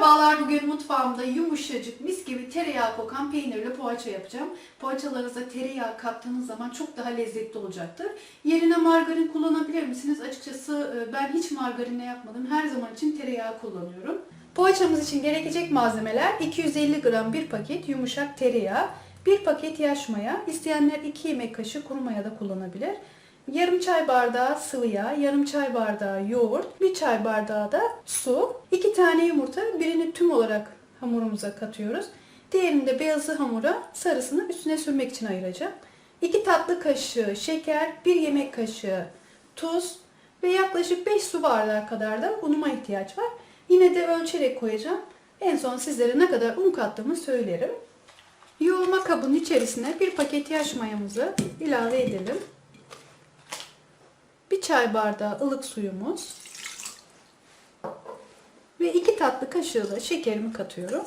Merhabalar, bugün mutfağımda yumuşacık, mis gibi tereyağı kokan peynirli poğaça yapacağım. Poğaçalarınıza tereyağı kattığınız zaman çok daha lezzetli olacaktır. Yerine margarin kullanabilir misiniz? Açıkçası e, ben hiç margarinle yapmadım. Her zaman için tereyağı kullanıyorum. Poğaçamız için gerekecek malzemeler 250 gram bir paket yumuşak tereyağı, bir paket yaş maya, isteyenler 2 yemek kaşığı kuru maya da kullanabilir. Yarım çay bardağı sıvı yağ, yarım çay bardağı yoğurt, bir çay bardağı da su, iki tane yumurta, birini tüm olarak hamurumuza katıyoruz. Diğerini de beyazı hamura sarısını üstüne sürmek için ayıracağım. 2 tatlı kaşığı şeker, 1 yemek kaşığı tuz ve yaklaşık 5 su bardağı kadar da unuma ihtiyaç var. Yine de ölçerek koyacağım. En son sizlere ne kadar un kattığımı söylerim. Yoğurma kabının içerisine bir paket yaş mayamızı ilave edelim. Bir çay bardağı ılık suyumuz. Ve iki tatlı kaşığı da şekerimi katıyorum.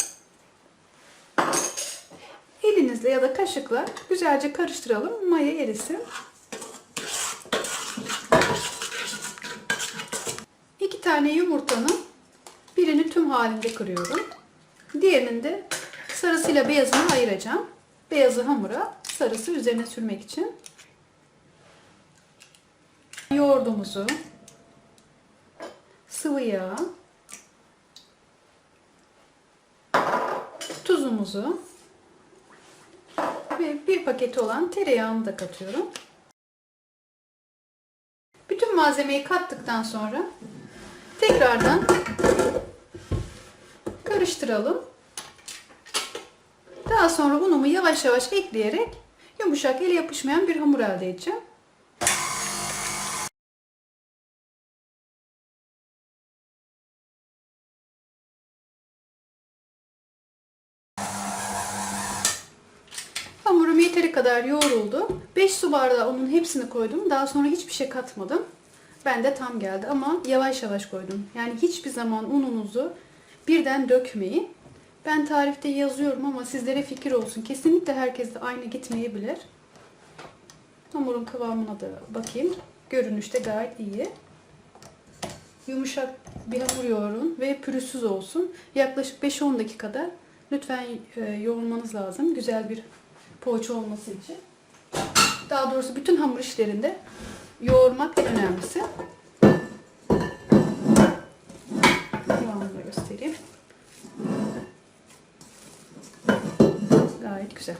Elinizle ya da kaşıkla güzelce karıştıralım. Maya erisin. İki tane yumurtanın birini tüm halinde kırıyorum. Diğerinin de sarısıyla beyazını ayıracağım. Beyazı hamura, sarısı üzerine sürmek için. Yoğurdumuzu, sıvı yağ, tuzumuzu ve bir paket olan tereyağını da katıyorum. Bütün malzemeyi kattıktan sonra tekrardan karıştıralım. Daha sonra unumu yavaş yavaş ekleyerek yumuşak el yapışmayan bir hamur elde edeceğim. Hamurum yeteri kadar yoğruldu. 5 su bardağı unun hepsini koydum. Daha sonra hiçbir şey katmadım. Ben de tam geldi ama yavaş yavaş koydum. Yani hiçbir zaman ununuzu birden dökmeyin. Ben tarifte yazıyorum ama sizlere fikir olsun. Kesinlikle herkes de aynı gitmeyebilir. Hamurun kıvamına da bakayım. Görünüşte gayet iyi. Yumuşak bir hamur yoğurun ve pürüzsüz olsun. Yaklaşık 5-10 dakikada lütfen e, yoğurmanız lazım. Güzel bir poğaça olması için. Daha doğrusu bütün hamur işlerinde yoğurmak en önemlisi. Kıvamını göstereyim. Gayet güzel.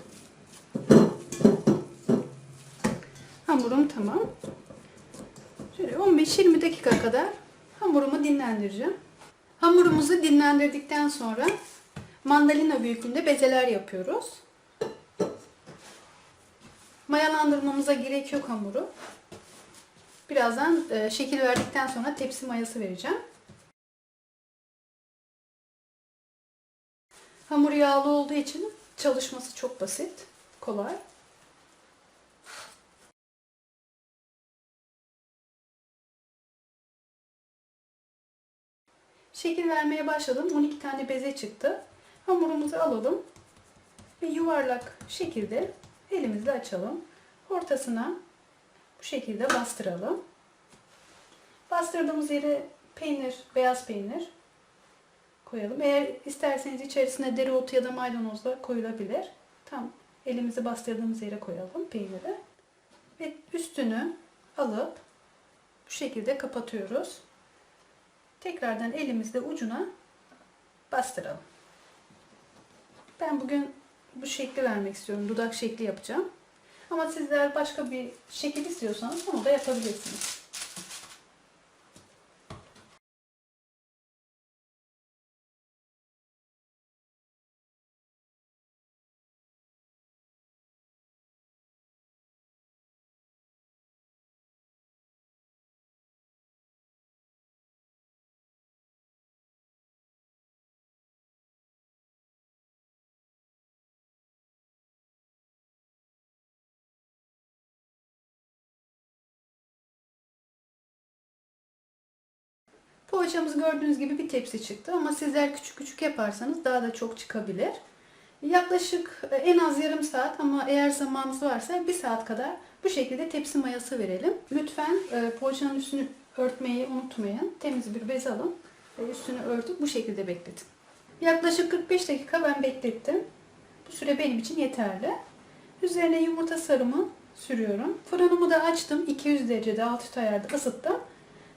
Hamurum tamam. Şöyle 15-20 dakika kadar hamurumu dinlendireceğim. Hamurumuzu dinlendirdikten sonra mandalina büyüklüğünde bezeler yapıyoruz. Mayalandırmamıza gerek yok hamuru. Birazdan e, şekil verdikten sonra tepsi mayası vereceğim. Hamur yağlı olduğu için çalışması çok basit, kolay. Şekil vermeye başladım. 12 tane beze çıktı. Hamurumuzu alalım ve yuvarlak şekilde elimizle açalım. Ortasına bu şekilde bastıralım. Bastırdığımız yere peynir, beyaz peynir koyalım. Eğer isterseniz içerisine dereotu ya da maydanoz da koyulabilir. Tam elimizi bastırdığımız yere koyalım peyniri. Ve üstünü alıp bu şekilde kapatıyoruz. Tekrardan elimizle ucuna bastıralım. Ben bugün bu şekli vermek istiyorum. Dudak şekli yapacağım. Ama sizler başka bir şekil istiyorsanız onu da yapabilirsiniz. Poğaçamız gördüğünüz gibi bir tepsi çıktı ama sizler küçük küçük yaparsanız daha da çok çıkabilir. Yaklaşık e, en az yarım saat ama eğer zamanınız varsa bir saat kadar bu şekilde tepsi mayası verelim. Lütfen e, poğaçanın üstünü örtmeyi unutmayın. Temiz bir bez alın ve üstünü örtüp bu şekilde bekletin. Yaklaşık 45 dakika ben beklettim. Bu süre benim için yeterli. Üzerine yumurta sarımı sürüyorum. Fırınımı da açtım. 200 derecede alt üst ayarda ısıttım.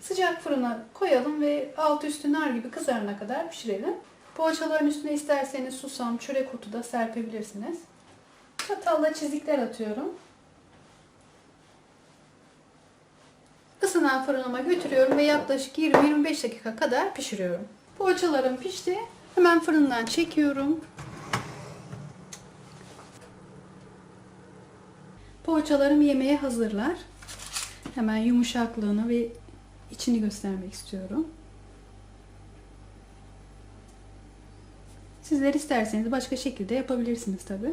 Sıcak fırına koyalım ve alt üstü nar gibi kızarana kadar pişirelim. Poğaçaların üstüne isterseniz susam, çörek otu da serpebilirsiniz. Çatalla çizikler atıyorum. Isınan fırınıma götürüyorum ve yaklaşık 20-25 dakika kadar pişiriyorum. Poğaçalarım pişti. Hemen fırından çekiyorum. Poğaçalarım yemeğe hazırlar. Hemen yumuşaklığını ve içini göstermek istiyorum. Sizler isterseniz başka şekilde yapabilirsiniz tabi.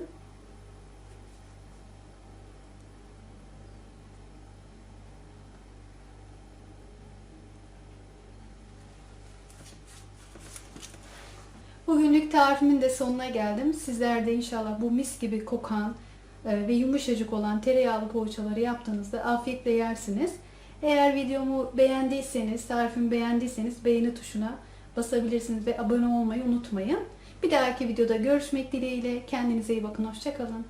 Bugünlük tarifimin de sonuna geldim. Sizler de inşallah bu mis gibi kokan e, ve yumuşacık olan tereyağlı poğaçaları yaptığınızda afiyetle yersiniz. Eğer videomu beğendiyseniz, tarifimi beğendiyseniz beğeni tuşuna basabilirsiniz ve abone olmayı unutmayın. Bir dahaki videoda görüşmek dileğiyle. Kendinize iyi bakın. Hoşçakalın.